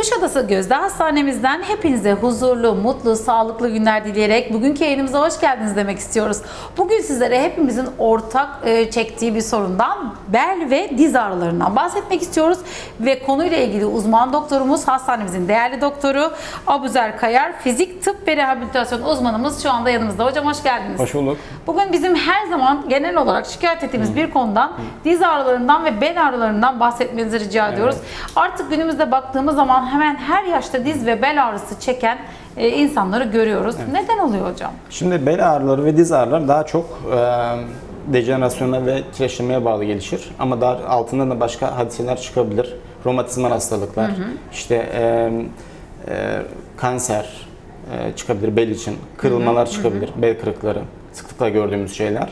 Kuşadası Gözde Hastanemizden hepinize huzurlu, mutlu, sağlıklı günler dileyerek bugünkü yayınımıza hoş geldiniz demek istiyoruz. Bugün sizlere hepimizin ortak e, çektiği bir sorundan bel ve diz ağrılarından bahsetmek istiyoruz. Ve konuyla ilgili uzman doktorumuz, hastanemizin değerli doktoru Abuzer Kayar, fizik tıp ve rehabilitasyon uzmanımız şu anda yanımızda. Hocam hoş geldiniz. Hoş bulduk. Bugün bizim her zaman genel olarak şikayet ettiğimiz bir konudan diz ağrılarından ve bel ağrılarından bahsetmenizi rica ediyoruz. Artık günümüzde baktığımız zaman hemen her yaşta diz ve bel ağrısı çeken e, insanları görüyoruz. Neden oluyor hocam? Şimdi bel ağrıları ve diz ağrıları daha çok e, dejenerasyona ve kireçlemeye bağlı gelişir. Ama daha altından da başka hadiseler çıkabilir. Romatizmal hastalıklar, işte e, e, kanser e, çıkabilir bel için, kırılmalar çıkabilir, bel kırıkları, sıklıkla gördüğümüz şeyler.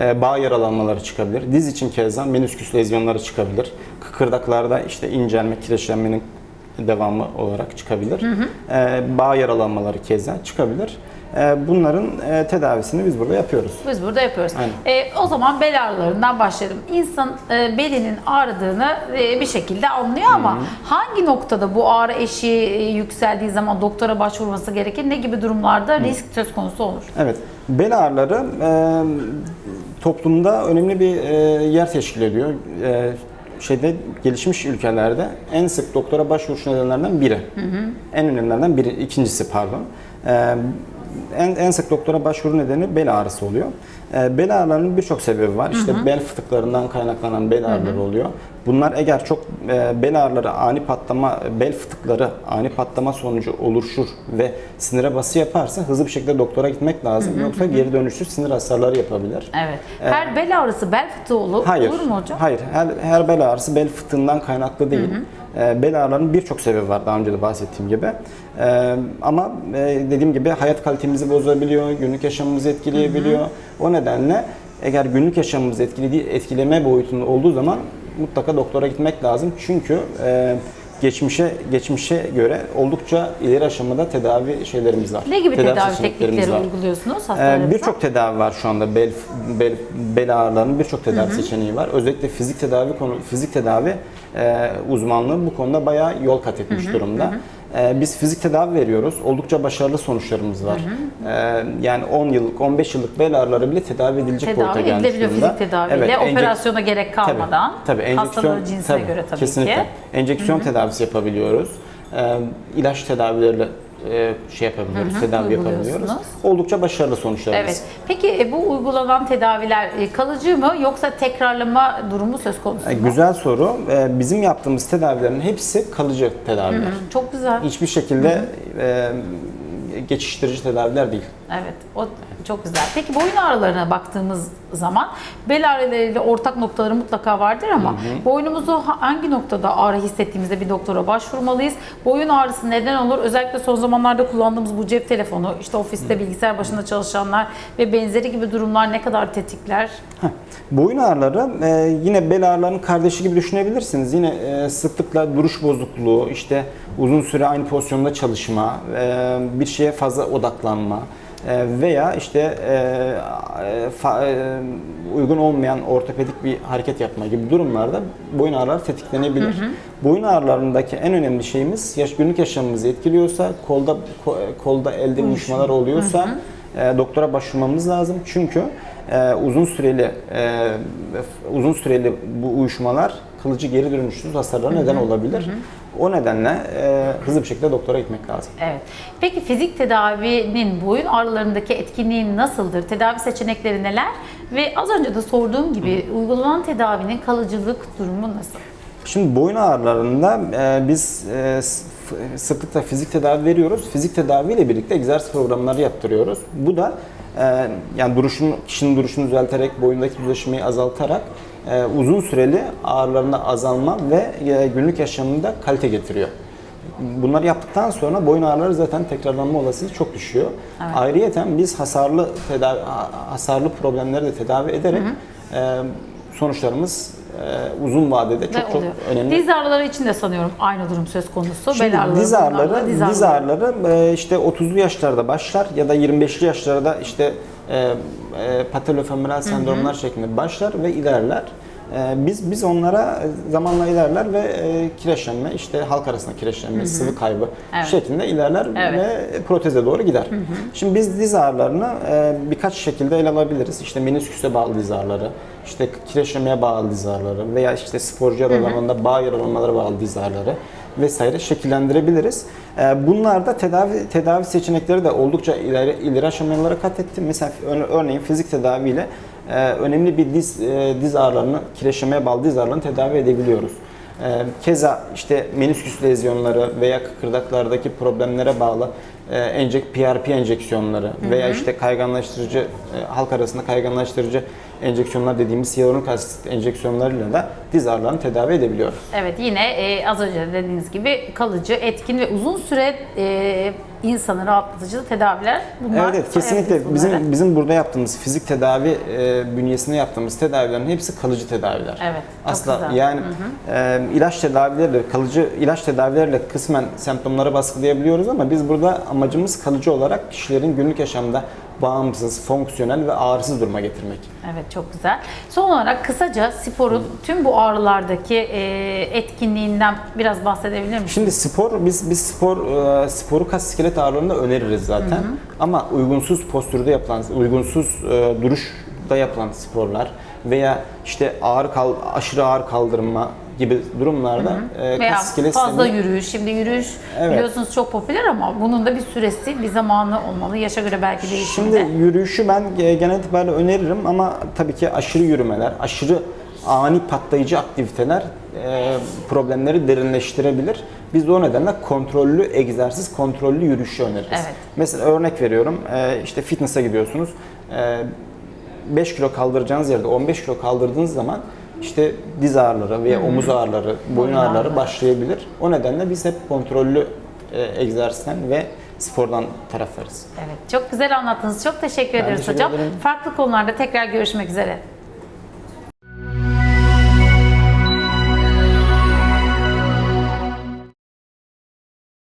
E, bağ yaralanmaları çıkabilir. Diz için keza menisküs lezyonları çıkabilir. Kıkırdaklarda işte incelme, kireçlenmenin devamı olarak çıkabilir. E, bağ yaralanmaları keza çıkabilir. E, bunların e, tedavisini biz burada yapıyoruz. Biz burada yapıyoruz. Aynen. E, o zaman bel ağrılarından başlayalım. İnsan e, belinin ağrıdığını e, bir şekilde anlıyor ama hangi noktada bu ağrı eşiği e, yükseldiği zaman doktora başvurması gerekir? Ne gibi durumlarda risk söz konusu olur? Evet, bel ağrıları e, toplumda önemli bir e, yer teşkil ediyor. E, şeyde gelişmiş ülkelerde en sık doktora başvuruş nedenlerinden biri. En önemlilerden biri, ikincisi pardon. E, en, en sık doktora başvuru nedeni bel ağrısı oluyor. E, bel ağrılarının birçok sebebi var. İşte bel fıtıklarından kaynaklanan bel ağrıları oluyor. Bunlar eğer çok e, bel ağrıları ani patlama, bel fıtıkları ani patlama sonucu oluşur ve sinire bası yaparsa hızlı bir şekilde doktora gitmek lazım. Yoksa geri dönüşsüz sinir hasarları yapabilir. Evet. Her bel ağrısı bel fıtığı olur, Hayır. olur mu hocam? Hayır. Her, her bel ağrısı bel fıtığından kaynaklı değil. Ee, bel ağrılarının birçok sebebi var daha önce de bahsettiğim gibi. Ee, ama e, dediğim gibi hayat kalitemizi bozabiliyor, günlük yaşamımızı etkileyebiliyor. O nedenle eğer günlük yaşamımızı etkilediği, etkileme boyutunda olduğu zaman mutlaka doktora gitmek lazım. Çünkü e, geçmişe geçmişe göre oldukça ileri aşamada tedavi şeylerimiz var. Ne gibi tedavi, seçeneklerimiz teknikleri var. uyguluyorsunuz Ee, hastalarınızda? Birçok tedavi var şu anda bel bel, bel ağrılarının birçok tedavi seçeneği var. Özellikle fizik tedavi konu fizik tedavi e, uzmanlığı bu konuda bayağı yol kat etmiş durumda. E, biz fizik tedavi veriyoruz. Oldukça başarılı sonuçlarımız var. E, yani 10 yıllık, 15 yıllık bel ağrıları bile tedavi edilecek boyuta tedavi gelmiş edilebiliyor durumda. fizik tedaviyle. Evet, enjek- Operasyona gerek kalmadan. Tabii, tabii hastaların cinsine göre tabii kesinlikle. ki. Enjeksiyon tedavisi yapabiliyoruz. Ee, ilaç tedavileriyle e, şey yapabiliyoruz, tedavi yapabiliyoruz. Oldukça başarılı sonuçlarımız. Evet. Peki e, bu uygulanan tedaviler e, kalıcı mı yoksa tekrarlama durumu söz konusu mu? Güzel soru. Bizim yaptığımız tedavilerin hepsi kalıcı tedaviler. Çok güzel. Hiçbir şekilde e, geçiştirici tedaviler değil. Evet, o çok güzel. Peki boyun ağrılarına baktığımız zaman bel ağrılarıyla ortak noktaları mutlaka vardır ama boynumuzu ha- hangi noktada ağrı hissettiğimizde bir doktora başvurmalıyız? Boyun ağrısı neden olur? Özellikle son zamanlarda kullandığımız bu cep telefonu, işte ofiste bilgisayar başında çalışanlar ve benzeri gibi durumlar ne kadar tetikler? Boyun ağrıları e, yine bel ağrılarının kardeşi gibi düşünebilirsiniz. Yine e, sıklıkla duruş bozukluğu, işte uzun süre aynı pozisyonda çalışma, e, bir şeye fazla odaklanma veya işte e, e, fa- e, uygun olmayan ortopedik bir hareket yapma gibi durumlarda boyun ağrıları tetiklenebilir. Boyun ağrılarındaki en önemli şeyimiz yaş günlük yaşamımızı etkiliyorsa, kolda ko- kolda elde uyuşmalar oluyorsa e, doktora başvurmamız lazım. Çünkü e, uzun süreli e, uzun süreli bu uyuşmalar kılıcı geri dönüşsüz hasarlara neden olabilir. O nedenle e, hızlı bir şekilde doktora gitmek lazım. Evet. Peki fizik tedavinin boyun ağrılarındaki etkinliği nasıldır? Tedavi seçenekleri neler? Ve az önce de sorduğum gibi uygulanan tedavinin kalıcılık durumu nasıl? Şimdi boyun ağrılarında e, biz e, sıklıkla fizik tedavi veriyoruz. Fizik tedaviyle birlikte egzersiz programları yaptırıyoruz. Bu da e, yani duruşun kişinin duruşunu düzelterek boyundaki düzleşmeyi azaltarak e, uzun süreli ağrılarında azalma ve e, günlük yaşamında kalite getiriyor. Bunları yaptıktan sonra boyun ağrıları zaten tekrarlanma olasılığı çok düşüyor. Ayrıyeten biz hasarlı tedavi ha- hasarlı problemleri de tedavi ederek e, sonuçlarımız e, uzun vadede çok çok oluyor? önemli. Diz ağrıları için de sanıyorum aynı durum söz konusu. Şimdi Bel ağrıları, diz ağrıları, ağrıları, diz ağrıları e, işte 30'lu yaşlarda başlar ya da 25'li yaşlarda işte e, e, patellofemoral sendromlar şeklinde başlar ve ilerler. E, biz biz onlara zamanla ilerler ve e, kireçlenme, işte halk arasında kireçlenme, sıvı kaybı Evet. şeklinde ilerler Evet. ve proteze doğru gider. Şimdi biz diz ağrılarını e, birkaç şekilde ele alabiliriz. İşte menisküse bağlı diz ağrıları, işte kireçlemeye bağlı diz ağrıları veya işte sporcu yaralanmalarında bağ yaralanmaları bağlı diz ağrıları vesaire şekillendirebiliriz. E, bunlar da tedavi tedavi seçenekleri de oldukça ileri, ileri aşamalara kat etti. Mesela ör- örneğin fizik tedaviyle e, önemli bir diz e, diz ağrılarını, kireçlemeye bağlı diz ağrılarını tedavi edebiliyoruz. Ee, Keza işte menisküs lezyonları veya kıkırdaklardaki problemlere bağlı e, enjek PRP enjeksiyonları veya işte kayganlaştırıcı e, halk arasında kayganlaştırıcı enjeksiyonlar dediğimiz hyaluronik asit enjeksiyonlarıyla da diz ağrılarını tedavi edebiliyoruz. Evet yine e, az önce de dediğiniz gibi kalıcı, etkin ve uzun süre e, insanı rahatlatıcı tedaviler bunlar. Evet, evet kesinlikle bunları. bizim bizim burada yaptığımız fizik tedavi e, bünyesinde yaptığımız tedavilerin hepsi kalıcı tedaviler. Evet, Asla güzel. yani e, ilaç tedavilerle kalıcı ilaç tedavilerle kısmen semptomları baskılayabiliyoruz ama biz burada amacımız kalıcı olarak kişilerin günlük yaşamda bağımsız, fonksiyonel ve ağrısız duruma getirmek. Evet çok güzel. Son olarak kısaca sporun tüm bu ağrılardaki e, etkinliğinden biraz bahsedebilir misiniz? Şimdi spor biz biz spor e, sporu kas iskelet ağrılarında öneririz zaten. Ama uygunsuz postürde yapılan, uygunsuz e, duruşta yapılan sporlar veya işte ağır kal aşırı ağır kaldırma gibi durumlarda e, Veya kas iskelet fazla sistemi- yürüyüş. Şimdi yürüyüş Evet. biliyorsunuz çok popüler ama bunun da bir süresi, bir zamanı olmalı. Yaşa göre belki değişimde. Şimdi yürüyüşü ben e, genel itibariyle öneririm ama tabii ki aşırı yürümeler, aşırı ani patlayıcı aktiviteler e, problemleri derinleştirebilir. Biz de o nedenle kontrollü egzersiz, kontrollü yürüyüşü öneririz. Evet. Mesela örnek veriyorum, e, işte fitness'a gidiyorsunuz. E, 5 kilo kaldıracağınız yerde 15 kilo kaldırdığınız zaman işte diz ağrıları veya omuz ağrıları, boyun ağrıları. başlayabilir. O nedenle biz hep kontrollü e, egzersizden ve spordan taraflarız. Evet, çok güzel anlattınız. Çok teşekkür Ben ederiz teşekkür hocam. ederim. Farklı konularda tekrar görüşmek üzere.